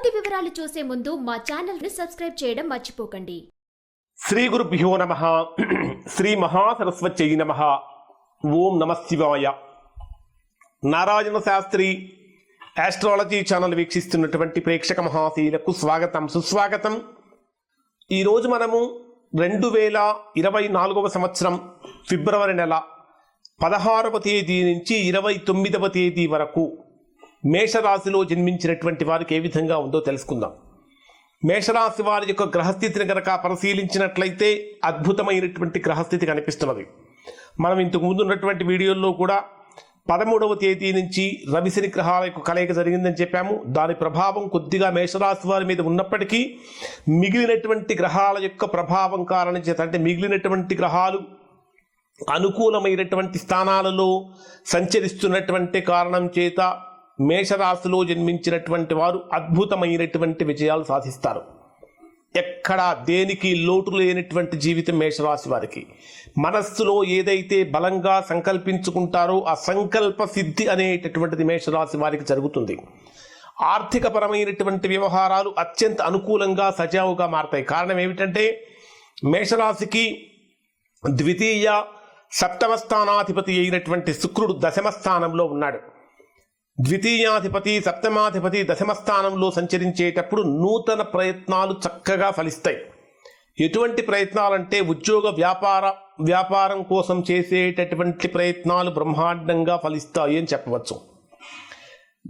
పూర్తి వివరాలు చూసే ముందు మా ఛానల్ని సబ్స్క్రైబ్ చేయడం మర్చిపోకండి. శ్రీ గురుభ్యో నమ. శ్రీ మహాసరస్వత్యై నమ. ఓం నమ శివాయ. నారాయణ శాస్త్రి ఆస్ట్రాలజీ ఛానల్ వీక్షిస్తున్నటువంటి ప్రేక్షక మహాశీలకు స్వాగతం సుస్వాగతం. ఈరోజు మనము రెండు వేల ఇరవై నాలుగవ సంవత్సరం ఫిబ్రవరి నెల పదహారవ తేదీ నుంచి ఇరవై తొమ్మిదవ తేదీ వరకు మేషరాశిలో జన్మించినటువంటి వారికి ఏ విధంగా ఉందో తెలుసుకుందాం. మేషరాశి వారి యొక్క గ్రహస్థితిని కనుక పరిశీలించినట్లయితే అద్భుతమైనటువంటి గ్రహస్థితి కనిపిస్తున్నది. మనం ఇంతకు ముందు ఉన్నటువంటి వీడియోల్లో కూడా పదమూడవ తేదీ నుంచి రవిశని గ్రహాల యొక్క కలయిక జరిగిందని చెప్పాము. దాని ప్రభావం కొద్దిగా మేషరాశి వారి మీద ఉన్నప్పటికీ మిగిలినటువంటి గ్రహాల యొక్క ప్రభావం కారణం చేత అంటే మిగిలినటువంటి గ్రహాలు అనుకూలమైనటువంటి స్థానాలలో సంచరిస్తున్నటువంటి కారణం చేత మేషరాశిలో జన్మించినటువంటి వారు అద్భుతమైనటువంటి విజయాలు సాధిస్తారు. ఎక్కడా దేనికి లోటు లేనటువంటి జీవితం మేషరాశి వారికి. మనస్సులో ఏదైతే బలంగా సంకల్పించుకుంటారో ఆ సంకల్ప సిద్ధి అనేటటువంటిది మేషరాశి వారికి జరుగుతుంది. ఆర్థికపరమైనటువంటి వ్యవహారాలు అత్యంత అనుకూలంగా సజావుగా మారతాయి. కారణం ఏమిటంటే మేషరాశికి ద్వితీయ సప్తమ స్థానాధిపతి అయినటువంటి శుక్రుడు దశమ స్థానంలో ఉన్నాడు. ద్వితీయాధిపతి సప్తమాధిపతి దశమ స్థానంలో సంచరించేటప్పుడు నూతన ప్రయత్నాలు చక్కగా ఫలిస్తాయి. ఎటువంటి ప్రయత్నాలంటే ఉద్యోగ వ్యాపార వ్యాపారం కోసం చేసేటటువంటి ప్రయత్నాలు బ్రహ్మాండంగా ఫలిస్తాయి అని చెప్పవచ్చు.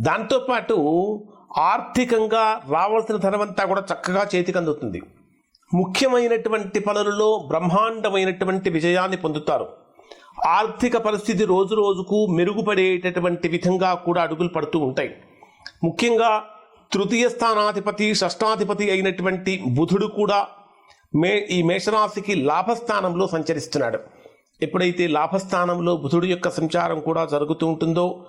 దాంతోపాటు ఆర్థికంగా రావాల్సిన ధనమంతా కూడా చక్కగా చేతికి అందుతుంది. ముఖ్యమైనటువంటి పనులలో బ్రహ్మాండమైనటువంటి విజయాన్ని పొందుతారు. ఆర్థిక పరిస్థితి రోజు రోజుకు మెరుగుపడేటటువంటి విధంగా కూడా అడుగులు పడుతూ ఉంటాయి. ముఖ్యంగా తృతీయ స్థానాధిపతి షష్టాధిపతి అయినటువంటి బుధుడు కూడా మే ఈ మేషరాశికి లాభస్థానంలో సంచరిస్తున్నాడు. ఎప్పుడైతే లాభస్థానంలో బుధుడు యొక్క సంచారం కూడా జరుగుతూ ఉంటుందో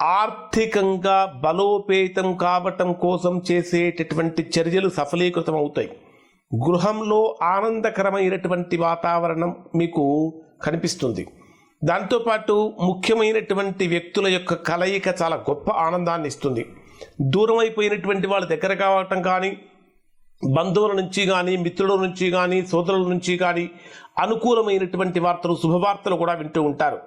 ఆర్థికంగా బలోపేతం కావటం కోసం చేసేటటువంటి చర్యలు సఫలీకృతం అవుతాయి గృహంలో ఆనందకరమైనటువంటి వాతావరణం మీకు కనిపిస్తుంది. దాంతోపాటు ముఖ్యమైనటువంటి వ్యక్తుల యొక్క కలయిక చాలా గొప్ప ఆనందాన్ని ఇస్తుంది. దూరం అయిపోయినటువంటి దగ్గర కావటం కానీ బంధువుల నుంచి కానీ మిత్రుల నుంచి కానీ సోదరుల నుంచి కానీ అనుకూలమైనటువంటి వార్తలు శుభవార్తలు కూడా వింటూ ఉంటారు.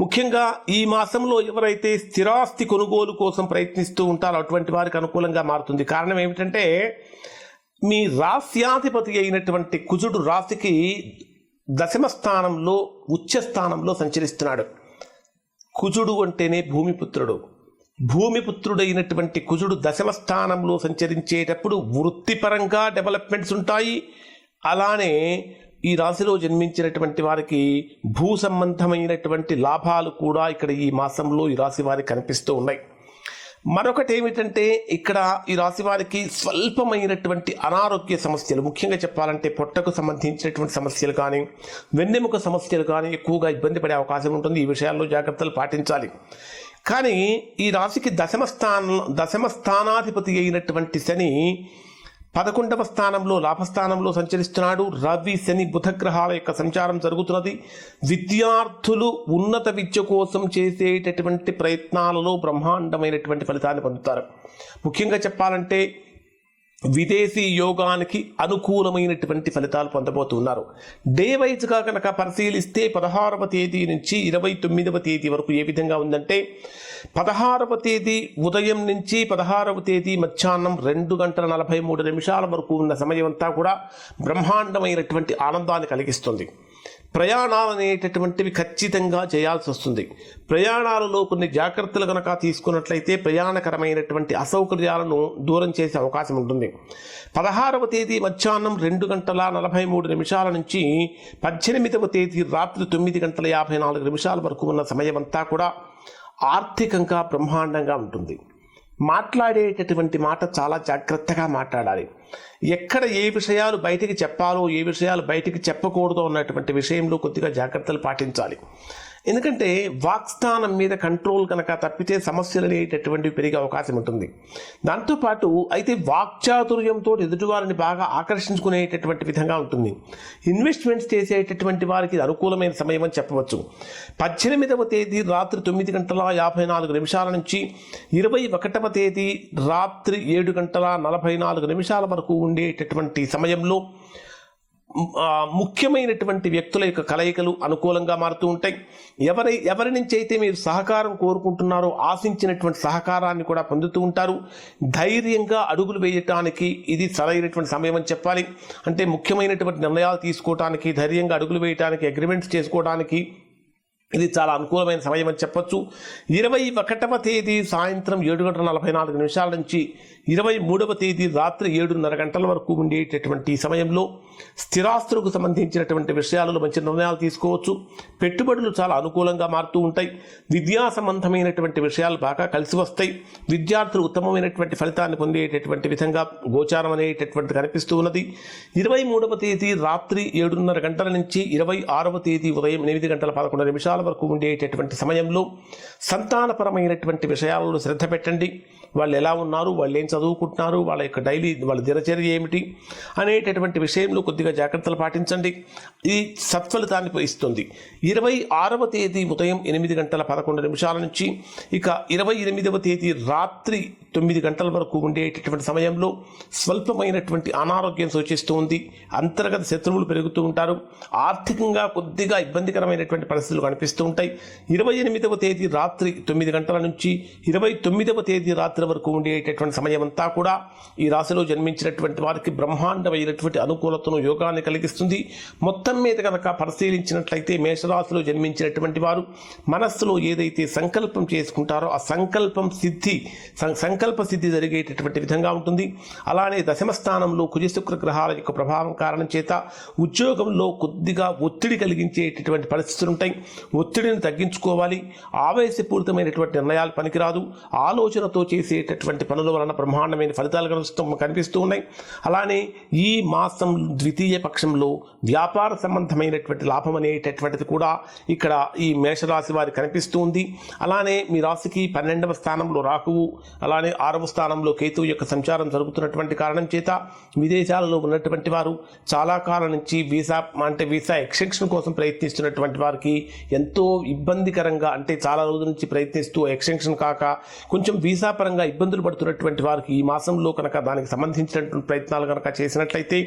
ముఖ్యంగా ఈ మాసంలో ఎవరైతే స్థిరాస్తి కొనుగోలు కోసం ప్రయత్నిస్తూ ఉంటారో అటువంటి వారికి అనుకూలంగా మారుతుంది. కారణం ఏమిటంటే మీ రాస్యాధిపతి అయినటువంటి కుజుడు రాశికి దశమ స్థానంలో ఉచ్చ స్థానంలో సంచరిస్తున్నాడు. కుజుడు అంటేనే భూమిపుత్రుడు. భూమిపుత్రుడైనటువంటి కుజుడు దశమ స్థానంలో సంచరించేటప్పుడు వృత్తిపరంగా డెవలప్మెంట్స్ ఉంటాయి. అలానే ఈ రాశిలో జన్మించినటువంటి వారికి భూ సంబంధమైనటువంటి లాభాలు కూడా ఇక్కడ ఈ మాసంలో ఈ రాశి వారికి కనిపిస్తూ ఉన్నాయి. మరొకటి ఏమిటంటే ఇక్కడ ఈ రాశి వారికి స్వల్పమైనటువంటి అనారోగ్య సమస్యలు. ముఖ్యంగా చెప్పాలంటే పొట్టకు సంబంధించినటువంటి సమస్యలు కానీ వెన్నెముక సమస్యలు కానీ ఎక్కువగా ఇబ్బంది పడే అవకాశం ఉంటుంది. ఈ విషయాల్లో జాగ్రత్తలు పాటించాలి. కానీ ఈ రాశికి దశమ స్థానం దశమ స్థానాధిపతి అయినటువంటి శని పదకొండవ స్థానంలో లాభస్థానంలో సంచరిస్తున్నాడు. రవి శని బుధగ్రహాల యొక్క సంచారం జరుగుతున్నది. విద్యార్థులు ఉన్నత విద్య కోసం చేసేటటువంటి ప్రయత్నాలలో బ్రహ్మాండమైనటువంటి ఫలితాన్ని పొందుతారు. ముఖ్యంగా చెప్పాలంటే విదేశీ యోగానికి అనుకూలమైనటువంటి ఫలితాలు పొందబోతున్నారు. డే వైజ్గా కనుక పరిశీలిస్తే పదహారవ తేదీ నుంచి ఇరవై తొమ్మిదవ తేదీ వరకు ఏ విధంగా ఉందంటే పదహారవ తేదీ ఉదయం నుంచి పదహారవ తేదీ మధ్యాహ్నం రెండు గంటల నలభై మూడు నిమిషాల వరకు ఉన్న సమయం అంతా కూడా బ్రహ్మాండమైనటువంటి ఆనందాన్ని కలిగిస్తుంది. ప్రయాణాలు అనేటటువంటివి ఖచ్చితంగా చేయాల్సి వస్తుంది. ప్రయాణాలలో కొన్ని జాగ్రత్తలు కనుక తీసుకున్నట్లయితే ప్రయాణకరమైనటువంటి అసౌకర్యాలను దూరం చేసే అవకాశం ఉంటుంది. పదహారవ తేదీ మధ్యాహ్నం రెండు గంటల నలభై మూడు నిమిషాల నుంచి పద్దెనిమిదవ తేదీ రాత్రి తొమ్మిది గంటల యాభై నాలుగు నిమిషాల వరకు ఉన్న సమయం అంతా కూడా ఆర్థికంగా బ్రహ్మాండంగా ఉంటుంది. మాట్లాడేటటువంటి మాట చాలా జాగ్రత్తగా మాట్లాడాలి. ఎక్కడ ఏ విషయాలు బయటికి చెప్పాలో ఏ విషయాలు బయటికి చెప్పకూడదో అన్నటువంటి విషయంలో కొద్దిగా జాగ్రత్తలు పాటించాలి. ఎందుకంటే వాక్స్థానం మీద కంట్రోల్ కనుక తప్పితే సమస్యలు అనేటటువంటివి పెరిగే అవకాశం ఉంటుంది. దాంతోపాటు అయితే వాక్చాతుర్యంతో ఎదుటివారిని బాగా ఆకర్షించుకునేటటువంటి విధంగా ఉంటుంది. ఇన్వెస్ట్మెంట్స్ చేసేటటువంటి వారికి ఇది అనుకూలమైన సమయం అని చెప్పవచ్చు. పద్దెనిమిదవ తేదీ రాత్రి తొమ్మిది గంటల యాభై నాలుగు నిమిషాల నుంచి ఇరవై ఒకటవ తేదీ రాత్రి ఏడు గంటల నలభై నాలుగు నిమిషాల వరకు ఉండేటటువంటి సమయంలో ముఖ్యమైనటువంటి వ్యక్తుల యొక్క కలయికలు అనుకూలంగా మారుతూ ఉంటాయి. ఎవరి ఎవరి నుంచి అయితే మీరు సహకారం కోరుకుంటున్నారో ఆశించినటువంటి సహకారాన్ని కూడా పొందుతూ ఉంటారు. ధైర్యంగా అడుగులు వేయటానికి ఇది సరైనటువంటి సమయం అని చెప్పాలి. అంటే ముఖ్యమైనటువంటి నిర్ణయాలు తీసుకోవడానికి ధైర్యంగా అడుగులు వేయటానికి అగ్రిమెంట్స్ చేసుకోవడానికి ఇది చాలా అనుకూలమైన సమయం అని చెప్పొచ్చు. ఇరవై ఒకటవ తేదీ సాయంత్రం ఏడు గంటల నలభై నాలుగు నిమిషాల నుంచి ఇరవై మూడవ తేదీ రాత్రి ఏడున్నర గంటల వరకు ఉండేటటువంటి ఈ సమయంలో స్థిరాస్తులకు సంబంధించినటువంటి విషయాలలో మంచి నిర్ణయాలు తీసుకోవచ్చు. పెట్టుబడులు చాలా అనుకూలంగా మారుతూ ఉంటాయి. విద్యా సంబంధమైనటువంటి విషయాలు బాగా కలిసి వస్తాయి. విద్యార్థులు ఉత్తమమైనటువంటి ఫలితాన్ని పొందేటటువంటి విధంగా గోచారం అనేటటువంటి కనిపిస్తూ ఉన్నది. ఇరవై మూడవ తేదీ రాత్రి ఏడున్నర గంటల నుంచి ఇరవై ఆరవ తేదీ ఉదయం ఎనిమిది గంటల పదకొండు నిమిషాల వరకు ఉండేటటువంటి సమయంలో సంతానపరమైనటువంటి విషయాలలో శ్రద్ధ పెట్టండి. వాళ్ళు ఎలా ఉన్నారు? వాళ్ళు ఏం చదువుకుంటున్నారు? వాళ్ళ యొక్క డైలీ వాళ్ళ దినచర్య ఏమిటి? అనేటటువంటి విషయంలో కొద్దిగా జాగ్రత్తలు పాటించండి. ఇది సత్ఫలితాన్ని ఇస్తుంది. ఇరవై ఆరవ తేదీ ఉదయం ఎనిమిది గంటల పదకొండు నిమిషాల నుంచి ఇక ఇరవై ఎనిమిదవ తేదీ రాత్రి తొమ్మిది గంటల వరకు ఉండేటటువంటి సమయంలో స్వల్పమైనటువంటి అనారోగ్యం సూచిస్తూ ఉంది. అంతర్గత శత్రువులు పెరుగుతూ ఉంటారు. ఆర్థికంగా కొద్దిగా ఇబ్బందికరమైనటువంటి పరిస్థితులు కనిపిస్తూ ఉంటాయి. ఇరవై ఎనిమిదవ తేదీ రాత్రి తొమ్మిది గంటల నుంచి ఇరవై తొమ్మిదవ తేదీ రాత్రి వరకు ఉండేటటువంటి సమయం అంతా కూడా ఈ రాశిలో జన్మించినటువంటి వారికి బ్రహ్మాండమైనటువంటి అనుకూలతను యోగాన్ని కలిగిస్తుంది. మొత్తం మీద కనుక పరిశీలించినట్లయితే మేషరాశిలో జన్మించినటువంటి వారు మనస్సులో ఏదైతే సంకల్పం చేసుకుంటారో ఆ సంకల్పం సిద్ధి సం- సంకల్ప సిద్ధి జరిగేటటువంటి విధంగా ఉంటుంది. అలానే దశమ స్థానంలో కుజశుక్ర గ్రహాల యొక్క ప్రభావం కారణం చేత ఉద్యోగంలో కొద్దిగా ఒత్తిడి కలిగించేటటువంటి పరిస్థితులు ఉంటాయి. ఒత్తిడిని తగ్గించుకోవాలి. ఆవేశపూరితమైనటువంటి నిర్ణయాలు పనికిరాదు. ఆలోచనతో చేసేటటువంటి పనుల వలన బ్రహ్మాండమైన ఫలితాలు కనిపిస్తూ కనిపిస్తూ ఉన్నాయి అలానే ఈ మాసం ద్వితీయ పక్షంలో వ్యాపార సంబంధమైనటువంటి లాభం అనేటటువంటిది కూడా ఇక్కడ ఈ మేషరాశి వారి కనిపిస్తూ ఉంది అలానే మీ రాశికి పన్నెండవ స్థానంలో రాహువు అలానే ఆరవ స్థానంలో కేతువు యొక్క సంచారం జరుగుతున్నటువంటి కారణం చేత విదేశాలలో ఉన్నటువంటి వారు చాలా కాలం నుంచి వీసా అంటే వీసా ఎక్స్టెన్షన్ కోసం ప్రయత్నిస్తున్నటువంటి వారికి ఎంత ఎంతో ఇబ్బందికరంగా అంటే చాలా రోజుల నుంచి ప్రయత్నిస్తూ ఎక్స్టెన్షన్ కాక కొంచెం వీసా పరంగా ఇబ్బందులు పడుతున్నటువంటి వారికి ఈ మాసంలో కనుక దానికి సంబంధించినటువంటి ప్రయత్నాలు కనుక చేసినట్లయితే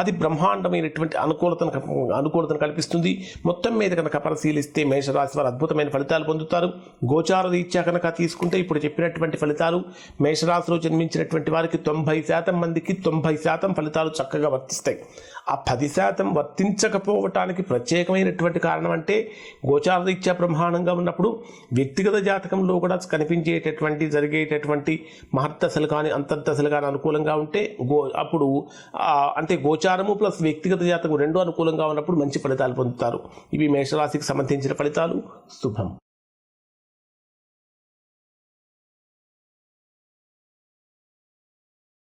అది బ్రహ్మాండమైనటువంటి అనుకూలతను అనుకూలతను కల్పిస్తుంది. మొత్తం మీద కనుక పరిశీలిస్తే మేషరాశి వారు అద్భుతమైన ఫలితాలు పొందుతారు. గోచార రీత్యా కనుక తీసుకుంటే ఇప్పుడు చెప్పినటువంటి ఫలితాలు మేషరాశిలో జన్మించినటువంటి వారికి తొంభై శాతం మందికి తొంభై శాతం ఫలితాలు చక్కగా వర్తిస్తాయి. ఆ పది శాతం వర్తించకపోవటానికి ప్రత్యేకమైనటువంటి కారణం అంటే గోచార రీత్యా బ్రహ్మాండంగా ఉన్నప్పుడు వ్యక్తిగత జాతకంలో కూడా కనిపించేటటువంటి జరిగేటటువంటి మహర్దశలు కానీ అంతర్దశలు కానీ అనుకూలంగా ఉంటే గో అప్పుడు అంటే గోచారము ప్లస్ వ్యక్తిగత జాతకం రెండు అనుకూలంగా ఉన్నప్పుడు మంచి ఫలితాలు పొందుతారు. ఇవి మేషరాశికి సంబంధించిన ఫలితాలు. శుభం.